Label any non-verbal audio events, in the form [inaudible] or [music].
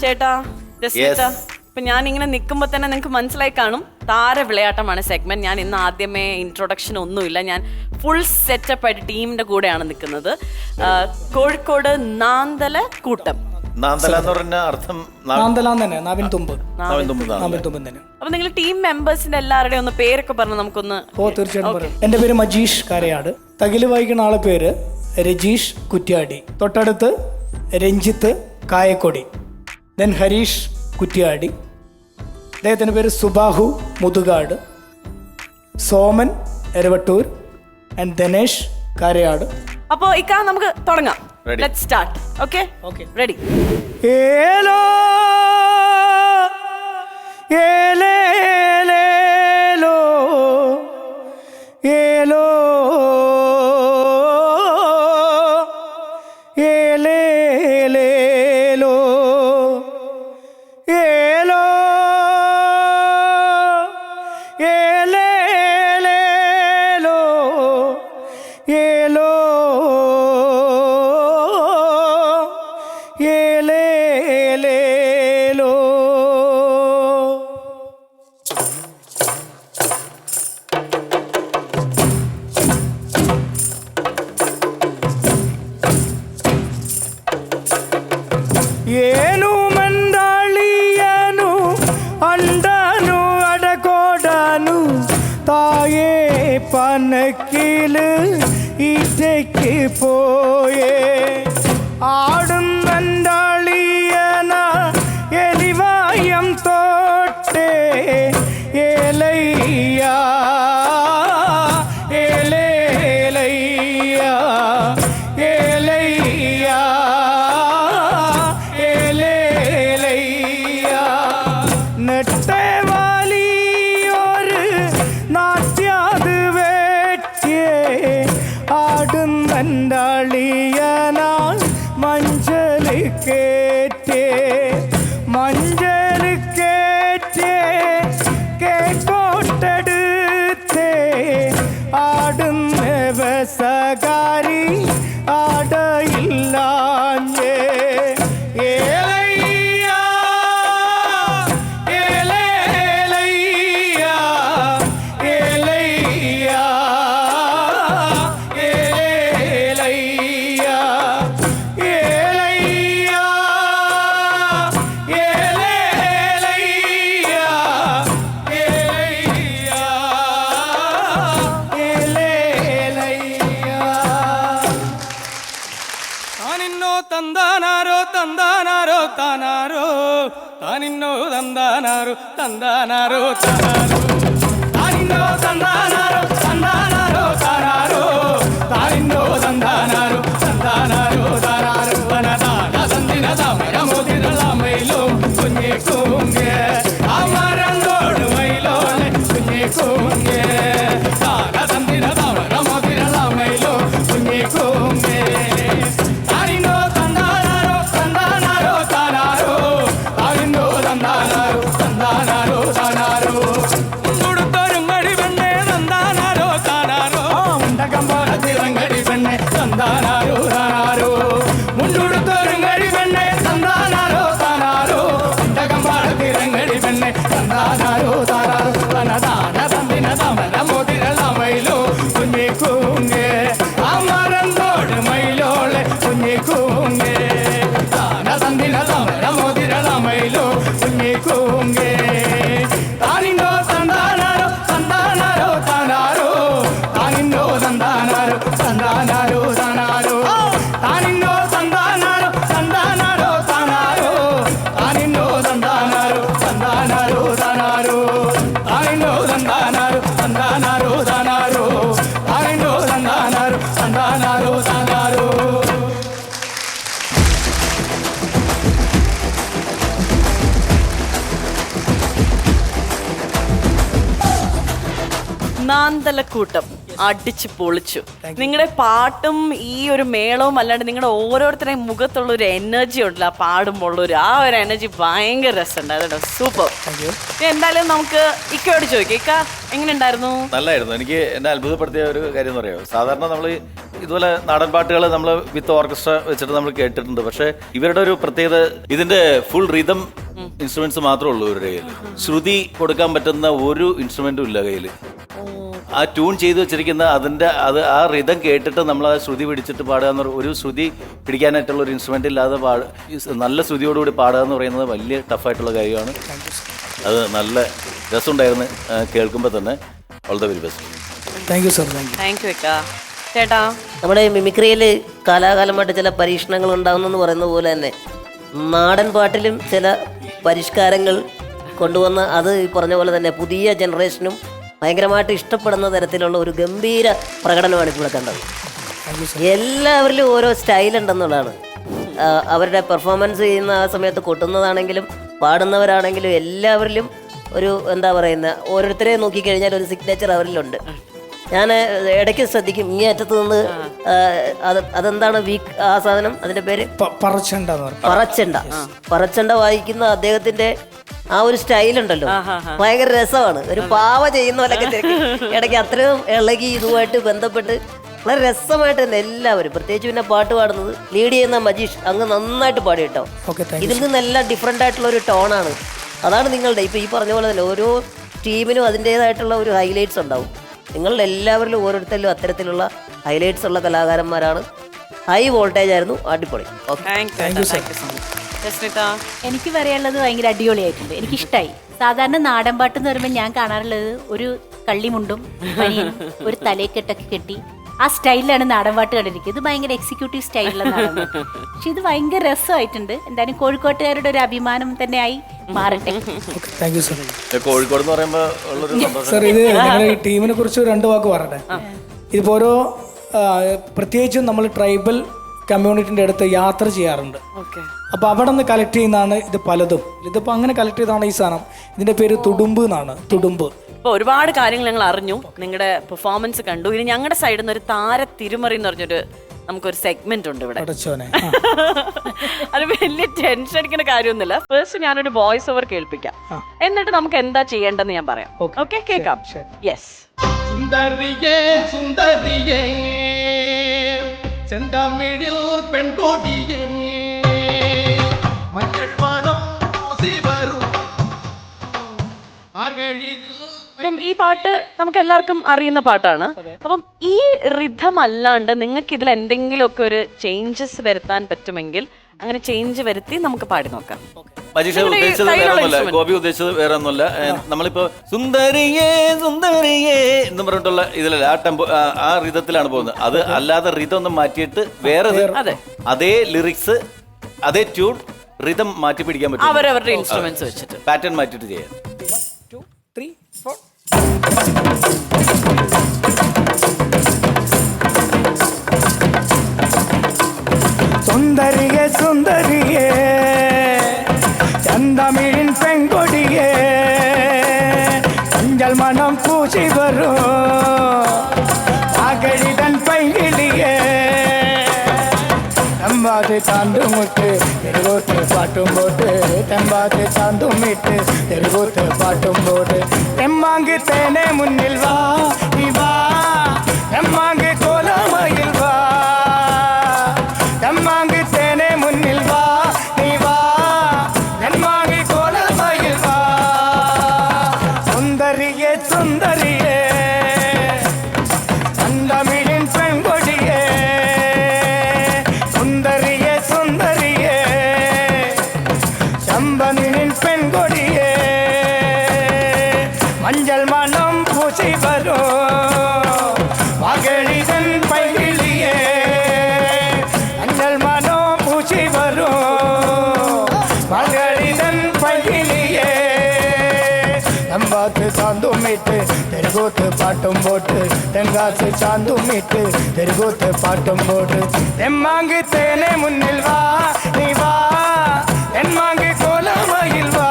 ചേട്ടാ. രസ്മിത. ഇപ്പൊ ഞാൻ ഇങ്ങനെ നിൽക്കുമ്പോൾ തന്നെ നിങ്ങൾക്ക് മനസ്സിലായി കാണും. താര വിളയാട്ടമാണ് സെഗ്മെന്റ് ഞാൻ ഇന്ന് ആദ്യമേ ഇൻട്രൊഡക്ഷൻ ഒന്നുമില്ല. ഞാൻ ഫുൾ സെറ്റപ്പ് ആയിട്ട് ടീമിന്റെ കൂടെയാണ് നിൽക്കുന്നത്. കോഴിക്കോട് നാന്തല കൂട്ടം. നാന്തല എന്ന് പറഞ്ഞ അർത്ഥം നാ- തന്നെ നാവിൻ തുമ്പ് നാവിൻ തുമ്പുന്നതാണ്. തന്നെ. അപ്പൊ നിങ്ങൾ ടീം മെമ്പേഴ്സിന്റെ എല്ലാവരുടെയും ഒന്ന് പേരൊക്കെ പറഞ്ഞു നമുക്കൊന്ന് ഓ തീർച്ചയായിട്ടും പറയാം. എന്റെ പേര് മജീഷ് കരയാട്. തകിൽ വായിക്കുന്ന ആളെ പേര് രജീഷ് കുറ്റ്യാടി. തൊട്ടടുത്ത് രഞ്ജിത്ത് കായക്കൊടി. ദെൻ ഹരീഷ് കുറ്റ്യാടി. അദ്ദേഹത്തിന്റെ പേര് സുബാഹു മുതുകാട്. സോമൻ എരവട്ടൂർ. ആൻഡ് ധനേഷ് കരയാട്. അപ്പോ ഇക്ക നമുക്ക് തുടങ്ങാം. Ready. Let start okay Okay. Ready ഏലോ ഏലേലേലോ ഏലേലേലോ ಏನು ಮಂಡಳಿಯನು ಅಂಡನು ಅಡಗೋಡನು ತಾಯೇ പനക്കില് ഈറ്റയ്ക്ക് പോയേ ആടും கொண்டாளியனால் மஞ்சளுக்கே താനിന്നോ തന്താനാരോ തന്താനാരോ താനാരോ താനിന്നോ തന്താനാരോ തന്താനാരോ താനാരോ താനിന്നോ തന്താനാരോ തന്താനാരോ താനാരോ വനതാന തന്തിന സമരമോതിരളമയിലോ കുഞ്ഞെ കൂങ്ങെ അമരന്തോട് മയിലോനെ കുഞ്ഞെ കൂങ്ങെ താന തന്തിന സമരമോതിരളമയിലോ കുഞ്ഞെ കൂങ്ങെ താനിന്നോ పొంగే. తానిండో సందానారు సందానారు తానారు. తానిండో సందానారు సందానారు తానారు. తానిండో సందానారు సందానారు తానారు. తానిండో సందానారు సందానారు తానారు. తానిండో సందానారు సందానారు നാന്തലക്കൂട്ടം അടിച്ചു പൊളിച്ചു. നിങ്ങളുടെ പാട്ടും ഈ ഒരു മേളവും അല്ലാണ്ട് നിങ്ങളുടെ ഓരോരുത്തരുടെയും മുഖത്തുള്ള ഒരു എനർജി ഉണ്ടല്ലോ ആ പാടുമ്പോൾ ഉള്ള ഒരു ആ ഒരു എനർജി ഭയങ്കര രസമുണ്ടായിരുന്നു സൂപ്പർ എന്തായാലും നമുക്ക് ഇക്കയോട് ചോദിക്കാം. ഇക്ക എങ്ങനെ ഉണ്ടായിരുന്നു നല്ലായിരുന്നു. എനിക്ക് എന്നെ അത്ഭുതപ്പെടുത്തിയ ഒരു കാര്യം എന്ന് പറയുമോ സാധാരണ നമ്മൾ ഇതുപോലെ നാടൻ പാട്ടുകൾ നമ്മൾ വിത്ത് ഓർക്കസ്ട്ര വെച്ചിട്ട് നമ്മൾ കേട്ടിട്ടുണ്ട്. പക്ഷേ ഇവരുടെ ഒരു പ്രത്യേകത ഇതിന്റെ ഫുൾ റിതം ഇൻസ്ട്രുമെന്റ്സ് മാത്രമേ ഉള്ളൂ ഇവരുടെ കയ്യിൽ ശ്രുതി കൊടുക്കാൻ പറ്റുന്ന ഒരു ഇൻസ്ട്രുമെന്റും ഇല്ല കയ്യിൽ ആ ട്യൂൺ ചെയ്തു വെച്ചിരിക്കുന്ന അതിന്റെ അത് ആ റിതം കേട്ടിട്ട് നമ്മൾ ആ ശ്രുതി പിടിച്ചിട്ട് പാടുക എന്ന് ഒരു ശ്രുതി പിടിക്കാനായിട്ടുള്ള ഒരു ഇൻസ്ട്രുമെന്റ് ഇല്ലാതെ പാട് നല്ല ശ്രുതിയോടുകൂടി പാടുക എന്ന് പറയുന്നത് വലിയ ടഫായിട്ടുള്ള കാര്യമാണ്. അത് നല്ല രസമുണ്ടായിരുന്നു കേൾക്കുമ്പോൾ തന്നെ. All the very best thank you sir thank you thank you ചേട്ടാ? നമ്മുടെ മിമിക്രിയിൽ കാലാകാലമായിട്ട് ചില പരീക്ഷണങ്ങൾ ഉണ്ടാകുന്നെന്ന് പറയുന്ന പോലെ തന്നെ നാടൻ പാട്ടിലും ചില പരിഷ്കാരങ്ങൾ കൊണ്ടുവന്ന് അത് ഈ പറഞ്ഞ പോലെ തന്നെ പുതിയ ജനറേഷനും ഭയങ്കരമായിട്ട് ഇഷ്ടപ്പെടുന്ന തരത്തിലുള്ള ഒരു ഗംഭീര പ്രകടനമാണ് ഇപ്പോൾ കണ്ടത്. എല്ലാവരിലും ഓരോ സ്റ്റൈൽ ഉണ്ടെന്നുള്ളതാണ്. അവരുടെ പെർഫോമൻസ് ചെയ്യുന്ന ആ സമയത്ത് കൊട്ടുന്നതാണെങ്കിലും പാടുന്നവരാണെങ്കിലും എല്ലാവരിലും ഒരു എന്താ പറയുന്ന ഓരോരുത്തരെ നോക്കിക്കഴിഞ്ഞാൽ ഒരു സിഗ്നേച്ചർ അവരിലുണ്ട്. ഞാൻ ഇടയ്ക്ക് ശ്രദ്ധിക്കും ഈ അറ്റത്ത് നിന്ന് അത് അതെന്താണ് വീക്ക് ആ സാധനം അതിന്റെ പേര്? പറച്ചണ്ട പറച്ചണ്ട. പറച്ചണ്ട വായിക്കുന്ന അദ്ദേഹത്തിന്റെ ആ ഒരു സ്റ്റൈൽ ഉണ്ടല്ലോ ഭയങ്കര രസമാണ്. ഒരു പാവ ചെയ്യുന്ന പോലൊക്കെ ഇടയ്ക്ക് അത്രയും ഇളകി ഇതുമായിട്ട് ബന്ധപ്പെട്ട് വളരെ രസമായിട്ട് തന്നെ എല്ലാവരും പ്രത്യേകിച്ച് പിന്നെ പാട്ട് പാടുന്നത് ലീഡ് ചെയ്യുന്ന മജീഷ് അങ്ങ് നന്നായിട്ട് പാടി കേട്ടോ. ഇതിൽ നിന്നെല്ലാം ഡിഫറെന്റ് ആയിട്ടുള്ള ഒരു ടോണാണ് അതാണ് നിങ്ങളുടെ ഇപ്പൊ ഈ പറഞ്ഞ പോലെ തന്നെ ഓരോ ടീമിനും അതിന്റെതായിട്ടുള്ള ഒരു ഹൈലൈറ്റ്സ് ഉണ്ടാവും. നിങ്ങളുടെ എല്ലാവരിലും ഓരോരുത്തരിലും അത്തരത്തിലുള്ള ഹൈലൈറ്റ്സ് ഉള്ള കലാകാരന്മാരാണ്. ഹൈ വോൾട്ടേജ് ആയിരുന്നു അടിപൊളി. എനിക്ക് പറയാനുള്ളത് ഭയങ്കര അടിപൊളിയായിട്ടുണ്ട്. എനിക്ക് ഇഷ്ടമായി സാധാരണ നാടൻ പാട്ട് എന്ന് പറയുമ്പോൾ ഞാൻ കാണാറുള്ളത് ഒരു കള്ളിമുണ്ടും ഒരു തലയെക്കെട്ടൊക്കെ കെട്ടി ആ സ്റ്റൈലിലാണ് നാടൻ പാട്ട് കണ്ടിരിക്കുന്നത്. ഇത് ഭയങ്കര എക്സിക്യൂട്ടീവ് സ്റ്റൈലിലാണ് പക്ഷെ ഇത് ഭയങ്കര രസമായിട്ടുണ്ട്. എന്തായാലും കോഴിക്കോട്ടുകാരുടെ ഒരു അഭിമാനം തന്നെയായി മാറട്ടെ. താങ്ക് യു സർ കോഴിക്കോട് എന്ന് പറയുമ്പോൾ ഉള്ളൊരു സന്തോഷം. സർ ഇത് ഞങ്ങളുടെ ഈ ടീമിനെ കുറിച്ച് രണ്ട് വാക്ക് പറയട്ടെ. ഇതിപ്പോ ഓരോ ആ, പ്രത്യേകിച്ചും നമ്മൾ ട്രൈബൽ കമ്മ്യൂണിറ്റിന്റെ അടുത്ത് യാത്ര ചെയ്യാറുണ്ട്. അപ്പൊ അപ്പോൾ അവിടെ നിന്ന് കളക്ട് ചെയ്യുന്നതാണ് ഇത് പലതും. ഇതിപ്പോൾ അങ്ങനെ കളക്ട് ചെയ്താണ് ഈ സാധനം. ഇതിന്റെ പേര് തുടുമ്പ് എന്നാണ്. തുടുമ്പ്. അപ്പോൾ ഒരുപാട് കാര്യങ്ങൾ ഞങ്ങൾ അറിഞ്ഞു. നിങ്ങളുടെ പെർഫോമൻസ് കണ്ടു. ഇനി ഞങ്ങളുടെ സൈഡിൽ നിന്ന് ഒരു താര തിരുമറി എന്ന് പറഞ്ഞൊരു നമുക്കൊരു സെഗ്മെന്റ് ഉണ്ട് ഇവിടെ. [laughs] അത് വലിയ ടെൻഷൻ അടിക്കുന്ന കാര്യമൊന്നുമില്ല. ഫസ്റ്റ് ഞാനൊരു വോയിസ് ഓവർ കേൾപ്പിക്കാം എന്നിട്ട് നമുക്ക് എന്താ ചെയ്യേണ്ടെന്ന് ഞാൻ പറയാം. Okay. ഓക്കെ കേൾക്കാം. ശരി. യെസ് സുന്ദരിയേ സുന്ദരിയേ ചെന്തമിഴിൽ പെൺകോടിയേ മഞ്ഞൾ മണം വരും. ആകഴിൽ അപ്പം ഈ പാട്ട് നമുക്ക് എല്ലാവർക്കും അറിയുന്ന പാട്ടാണ്. അപ്പം ഈ റിഥം അല്ലാണ്ട് നിങ്ങൾക്ക് ഇതിൽ എന്തെങ്കിലുമൊക്കെ ഒരു ചേഞ്ചസ് വരുത്താൻ പറ്റുമെങ്കിൽ അങ്ങനെ ചേഞ്ച് വരുത്തി നമുക്ക് പാടി നോക്കാം. മജീഷ ഉദ്ദേശിച്ചത് വേറെ ഒന്നുമല്ല. ഗോപി ഉദ്ദേശിച്ചത് വേറെ ഒന്നുമല്ല. നമ്മളിപ്പോ സുന്ദരിയേ സുന്ദരിയേ എന്ന് പറഞ്ഞിട്ടുള്ള ഇതിലല്ല ആ ടെമ്പോ ആ- റിതത്തിലാണ് പോകുന്നത്. അത് അല്ലാതെ റിതം ഒന്ന് മാറ്റിയിട്ട് വേറെ അതെ. അതേ ലിറിക്സ് അതേ ട്യൂൺ റിതം മാറ്റി പിടിക്കാൻ പറ്റും. അവരവരുടെ ഇൻസ്ട്രുമെന്റ്സ് വെച്ചിട്ട്. പാറ്റേൺ മാറ്റിയിട്ട് ചെയ്യാം. சுந்தரியே சுந்தரியே. செந்தமிழின் பெங்கொடியே தங்கள் மனம் பூசி வரும். அகழிதன் பைங்கிலியே தம்பாது தாண்டும் முட்டு தெருவோத்து பாட்டும் போட்டு. தம்பாது தாண்டும் மீட்டு தெருவோத்து பாட்டும் போட்டு. தெம்மாங்கு தேனே முன்னில் வா நீ வா. தெம்மாங்கு விட்டேனே முன்னில் வா நீ வா. நன்மாங்கி கோலமாயில் வா. சுந்தரியே சுந்தரியே. அந்தமிழின் பெண்கொடியே. சுந்தரியே சுந்தரியே. சம்பனின் பெண்கொடியே. மஞ்சள் சாந்தும் மீட்டு தெருகோத்து பாட்டும் போட்டு தெங்காசு சாந்தும் மீட்டு தெருகோத்து பாட்டும் போட்டு. தெம்மாங்கு தேனே முன்னில் வா நீ வா தென்மாங்கு கோலமையில் வா.